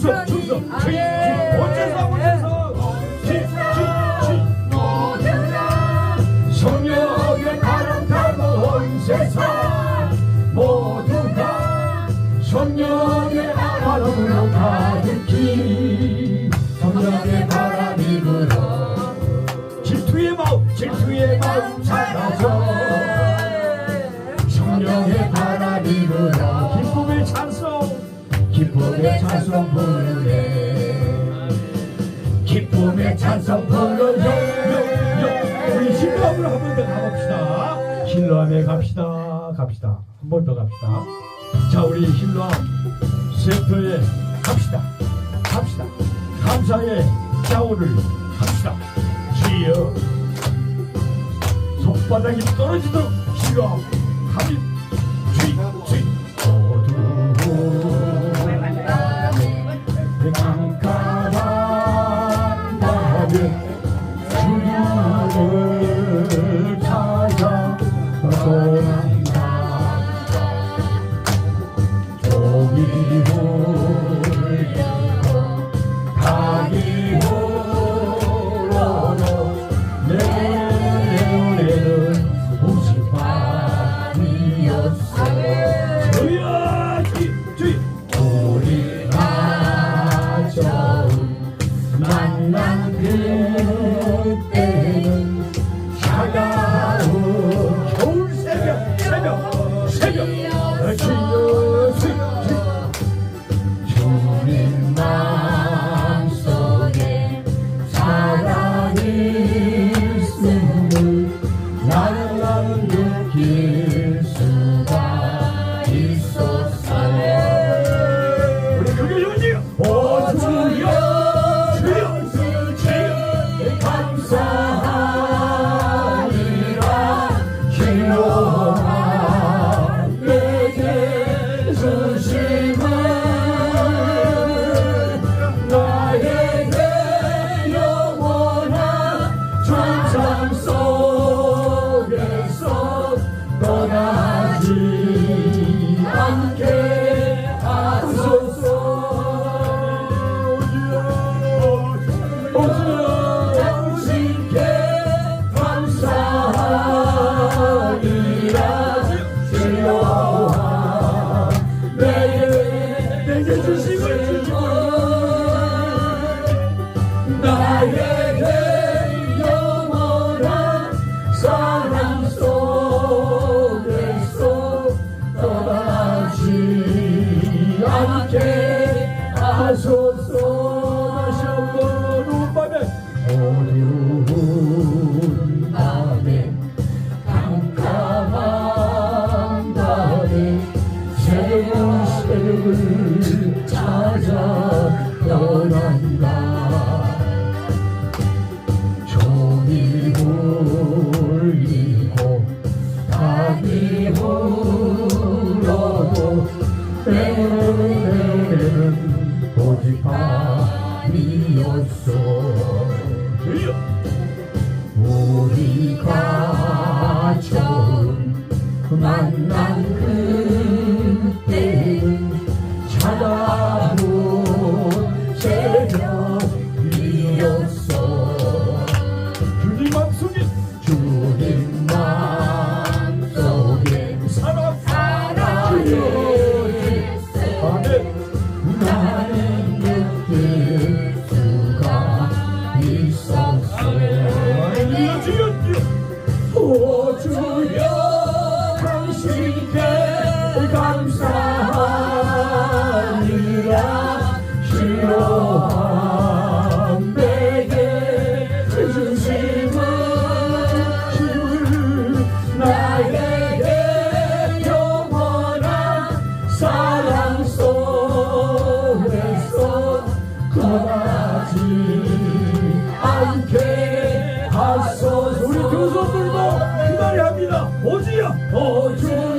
충성 충성. 어째서 어째서 모두가 성령의 바람 타고 온 세상. 모두가 성령의 바람으로 가득히 성령의 바람이 불어. 질투의 마음 질투의 마음 사라져. 성령의 기쁨의 찬송 부르네. 기쁨의 찬송 부르네. 우리 힐러함으로 한 번 더 가봅시다. 힐러함에 갑시다. 갑시다. 한 번 더 갑시다. 자 우리 힐러함 센터에 갑시다. 갑시다. 감사의 샤워를 합시다. 주여 손바닥이 떨어지도록 합이 주 새벽 새벽. 주여 주님 마음속에 사랑이 있음을 나는 나는 느낄 수가 있었어 우리 그게 연이야 오 주여 주여 주여 감사하리라. 기도 감 찾아 떠난다 종이 울리고 닭이 울어도 때는 오직 밤이었어 우리가 처음 만난 그 오 주여 교수들도 기다려합니다 오주여 오주여